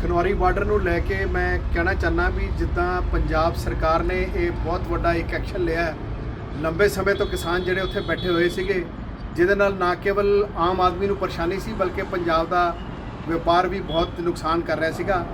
Khanauri border ਨੂੰ ਲੈ ਕੇ ਮੈਂ ਕਹਿਣਾ ਚਾਹਨਾ ਵੀ ਜਿੱਦਾਂ ਪੰਜਾਬ ਸਰਕਾਰ ਨੇ ਇਹ ਬਹੁਤ ਵੱਡਾ ਇੱਕ ਐਕਸ਼ਨ ਲਿਆ ਲੰਬੇ ਸਮੇਂ ਤੋਂ ਕਿਸਾਨ ਜਿਹੜੇ ਉੱਥੇ ਬੈਠੇ ਹੋਏ ਸੀਗੇ, ਜਿਹਦੇ ਨਾਲ ਨਾ ਕੇਵਲ ਆਮ ਆਦਮੀ ਨੂੰ ਪਰੇਸ਼ਾਨੀ ਸੀ, ਬਲਕਿ ਪੰਜਾਬ ਦਾ ਵਪਾਰ ਵੀ ਬਹੁਤ ਨੁਕਸਾਨ ਕਰ ਰਿਹਾ ਸੀਗਾ।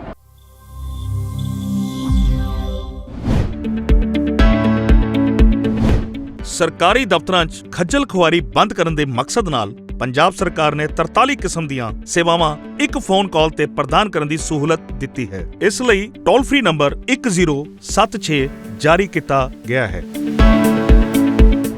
ਸਰਕਾਰੀ ਦਫ਼ਤਰਾਂ 'ਚ ਖੱਜਲ ਖੁਆਰੀ ਬੰਦ ਕਰਨ ਦੇ ਮਕਸਦ ਨਾਲ ਪੰਜਾਬ ਸਰਕਾਰ ਨੇ 43 ਕਿਸਮ ਦੀਆਂ ਸੇਵਾਵਾਂ ਇੱਕ ਫੋਨ ਕਾਲ ਤੇ ਪ੍ਰਦਾਨ ਕਰਨ ਦੀ ਸਹੂਲਤ ਦਿੱਤੀ ਹੈ। ਇਸ ਲਈ ਟੋਲ ਫ੍ਰੀ ਨੰਬਰ 1076 ਜਾਰੀ ਕੀਤਾ ਗਿਆ ਹੈ।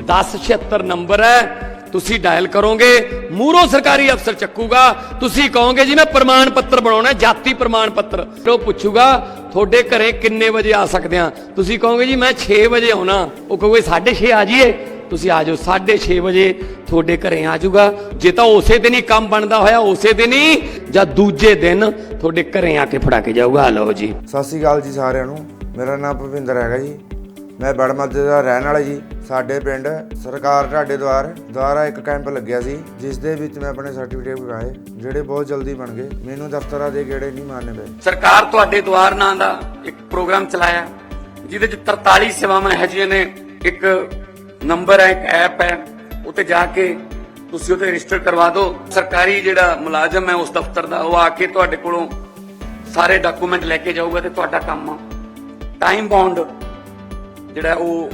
1076 ਨੰਬਰ ਹੈ। ਤੁਸੀਂ ਡਾਇਲ ਕਰੋਗੇ ਮੂਰੋ ਸਰਕਾਰੀ ਅਫਸਰ ਚੱਕੂਗਾ। ਤੁਸੀਂ ਕਹੋਗੇ, ਜੀ, ਮੈਂ ਪ੍ਰਮਾਣ ਪੱਤਰ ਬਣਾਉਣਾ ਜਾਤੀ ਪ੍ਰਮਾਣ ਪੱਤਰ। ਉਹ ਪੁੱਛੂਗਾ, ਤੁਹਾਡੇ ਘਰੇ ਕਿੰਨੇ ਵਜੇ ਆ ਸਕਦੇ ਆ ਤੁਸੀਂ ਕਹੋਗੇ, ਜੀ, ਮੈਂ 6 ਵਜੇ ਆਉਣਾ। ਉਹ ਕਹੋਗੇ 6:30 ਆ ਜਾਈਏ। ਤੁਸੀਂ ਆ ਜਾਓ 6:30 ਵਜੇ ਤੁਹਾਡੇ ਘਰੇ ਆ ਜਾਊਗਾ। ਜੇ ਤਾਂ ਉਸੇ ਦਿਨ ਹੀ ਕੰਮ ਬਣਦਾ ਹੋਇਆ ਉਸੇ ਦਿਨ ਹੀ ਜਾਂ ਦੂਜੇ ਦਿਨ ਤੁਹਾਡੇ ਘਰੇ ਆ ਕੇ ਫੜਾ ਕੇ ਜਾਊਗਾ। ਲਓ ਜੀ। ਸਤਿ ਸ਼੍ਰੀ ਅਕਾਲ ਜੀ ਸਾਰਿਆਂ ਨੂੰ। ਮੇਰਾ ਨਾਮ ਭਵਿੰਦਰ ਹੈਗਾ ਜੀ। ਮੈਂ ਬੜਮੱਦੇ ਦਾ ਰਹਿਣ ਵਾਲਾ ਜੀ। ਸਾਡੇ ਪਿੰਡ ਸਰਕਾਰ ਢਾਡੇ ਦੁਆਰ ਦੁਆਰਾ ਇੱਕ ਕੈਂਪ ਲੱਗਿਆ ਸੀ ਜਿਸ ਦੇ ਵਿੱਚ ਮੈਂ ਆਪਣੇ ਸਰਟੀਫਿਕੇਟ ਵਿਖਾਏ ਜਿਹੜੇ ਬਹੁਤ ਜਲਦੀ ਬਣ ਗਏ। ਮੈਨੂੰ ਦਫ਼ਤਰਾਂ ਦੇ ਗੇੜੇ ਨਹੀਂ ਮਾਰਨੇ ਪਏ। ਸਰਕਾਰ ਤੁਹਾਡੇ ਦੁਆਰ ਨਾਂ ਦਾ ਇੱਕ ਪ੍ਰੋਗਰਾਮ ਚਲਾਇਆ ਜਿਹਦੇ ਚ 43 ਸੇਵਾਵਾਂ ਹੈ ਜਿਹੀਆਂ ਨੇ। ਇੱਕ ਨੰਬਰ ਹੈ, ਇੱਕ ਐਪ ਹੈ ਉੱਤੇ ਜਾ ਕੇ ਤੁਸੀਂ ਉੱਤੇ ਰਜਿਸਟਰ ਕਰਵਾ ਦਿਓ। ਸਰਕਾਰੀ ਜਿਹੜਾ ਮੁਲਾਜ਼ਮ ਹੈ, ਉਸ ਦਫ਼ਤਰ ਦਾ, ਉਹ ਆ ਕੇ ਤੁਹਾਡੇ ਕੋਲੋਂ ਸਾਰੇ ਡਾਕੂਮੈਂਟ ਲੈ ਕੇ ਜਾਊਗਾ ਤੇ ਤੁਹਾਡਾ ਕੰਮ ਟਾਈਮ ਬਾਉਂਡ ਜਿਹੜਾ ਉਹ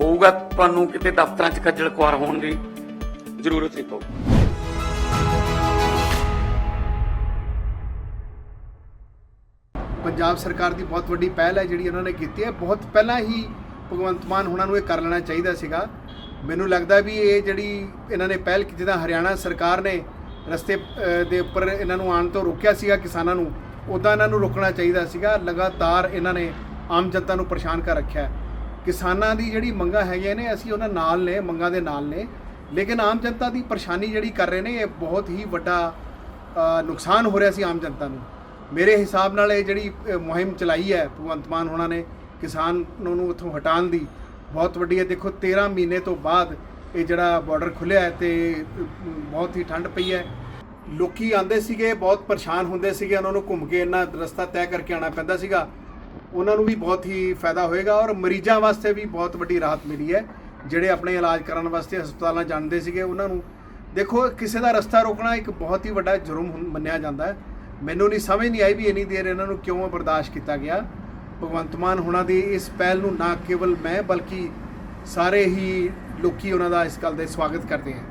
ਹੋਊਗਾ, ਤੁਹਾਨੂੰ ਕਿਤੇ ਦਫ਼ਤਰਾਂ 'ਚ ਖੱਜਲ ਖੁਆਰ ਹੋਣ ਦੀ ਜ਼ਰੂਰਤ ਨਹੀਂ ਪਊ। ਪੰਜਾਬ ਸਰਕਾਰ ਦੀ ਬਹੁਤ ਵੱਡੀ ਪਹਿਲ ਹੈ ਜਿਹੜੀ ਉਹਨਾਂ ਨੇ ਕੀਤੀ ਹੈ। ਬਹੁਤ ਪਹਿਲਾਂ ਹੀ ਭਗਵੰਤ ਮਾਨ ਉਹਨਾਂ ਨੂੰ ਇਹ ਕਰ ਲੈਣਾ ਚਾਹੀਦਾ ਸੀਗਾ। ਮੈਨੂੰ ਲੱਗਦਾ ਵੀ ਇਹ ਜਿਹੜੀ ਇਹਨਾਂ ਨੇ ਪਹਿਲ ਕੀਤੀ ਜਿੱਦਾਂ ਹਰਿਆਣਾ ਸਰਕਾਰ ਨੇ ਰਸਤੇ ਦੇ ਉੱਪਰ ਇਹਨਾਂ ਨੂੰ ਆਉਣ ਤੋਂ ਰੋਕਿਆ ਸੀਗਾ ਕਿਸਾਨਾਂ ਨੂੰ ਉਦਾਂ ਇਹਨਾਂ ਨੂੰ ਰੋਕਣਾ ਚਾਹੀਦਾ ਸੀਗਾ। ਲਗਾਤਾਰ ਇਹਨਾਂ ਨੇ ਆਮ ਜਨਤਾ ਨੂੰ ਪਰੇਸ਼ਾਨ ਕਰ ਰੱਖਿਆ ਕਿਸਾਨਾਂ ਦੀ ਜਿਹੜੀ ਮੰਗਾਂ ਹੈਗੀਆਂ ਨੇ, ਅਸੀਂ ਉਹਨਾਂ ਨਾਲ ਨੇ, ਮੰਗਾਂ ਦੇ ਨਾਲ ਨੇ। ਲੇਕਿਨ ਆਮ ਜਨਤਾ ਦੀ ਪਰੇਸ਼ਾਨੀ ਜਿਹੜੀ ਕਰ ਰਹੇ ਨੇ, ਇਹ ਬਹੁਤ ਹੀ ਵੱਡਾ ਨੁਕਸਾਨ ਹੋ ਰਿਹਾ ਸੀ ਆਮ ਜਨਤਾ ਨੂੰ। ਮੇਰੇ ਹਿਸਾਬ ਨਾਲ ਇਹ ਜਿਹੜੀ ਮੁਹਿੰਮ ਚਲਾਈ ਹੈ ਭਗਵੰਤ ਮਾਨ ਹੋਣਾ ਨੇ ਕਿਸਾਨ ਨੂੰ ਉੱਥੋਂ ਹਟਾਉਣ ਦੀ ਬਹੁਤ ਵੱਡੀ ਹੈ। ਦੇਖੋ 13 ਮਹੀਨੇ ਤੋਂ ਬਾਅਦ ਇਹ ਜਿਹੜਾ ਬਾਰਡਰ ਖੁੱਲਿਆ ਹੈ ਤੇ ਬਹੁਤ ਹੀ ਠੰਡ ਪਈ ਹੈ। ਲੋਕੀ ਆਂਦੇ ਸੀਗੇ, ਬਹੁਤ ਪਰੇਸ਼ਾਨ ਹੁੰਦੇ ਸੀਗੇ। ਉਹਨਾਂ ਨੂੰ ਘੁੰਮ ਕੇ ਇੰਨਾ ਰਸਤਾ ਤੈਅ ਕਰਕੇ ਆਉਣਾ ਪੈਂਦਾ ਸੀਗਾ। ਉਹਨਾਂ ਨੂੰ ਵੀ ਬਹੁਤ ਹੀ ਫਾਇਦਾ ਹੋਏਗਾ ਔਰ ਮਰੀਜ਼ਾਂ ਵਾਸਤੇ ਵੀ ਬਹੁਤ ਵੱਡੀ ਰਾਹਤ ਮਿਲੀ ਹੈ। ਜਿਹੜੇ ਆਪਣੇ ਇਲਾਜ ਕਰਨ ਵਾਸਤੇ ਹਸਪਤਾਲਾਂ ਜਾਂਦੇ ਸੀਗੇ, ਉਹਨਾਂ ਨੂੰ ਦੇਖੋ, ਕਿਸੇ ਦਾ ਰਸਤਾ ਰੋਕਣਾ ਇੱਕ ਬਹੁਤ ਹੀ ਵੱਡਾ ਜੁਰਮ ਹੁੰ- ਮੰਨਿਆ ਜਾਂਦਾ ਹੈ। ਮੈਨੂੰ ਨਹੀਂ ਸਮਝ ਨਹੀਂ ਆਈ ਵੀ ਇੰਨੀ ਦੇਰ ਇਹਨਾਂ ਨੂੰ ਕਿਉਂ ਬਰਦਾਸ਼ਤ ਕੀਤਾ ਗਿਆ। ਭਗਵੰਤ ਮਾਨ ਹੋਣਾ ਦੀ ਇਸ ਪਹਿਲ ਨੂੰ ਨਾ ਕੇਵਲ ਮੈਂ ਬਲਕਿ ਸਾਰੇ ਹੀ ਲੋਕੀ ਉਹਨਾਂ ਦਾ ਇਸ ਗੱਲ ਦੇ ਸਵਾਗਤ ਕਰਦੇ ਹਨ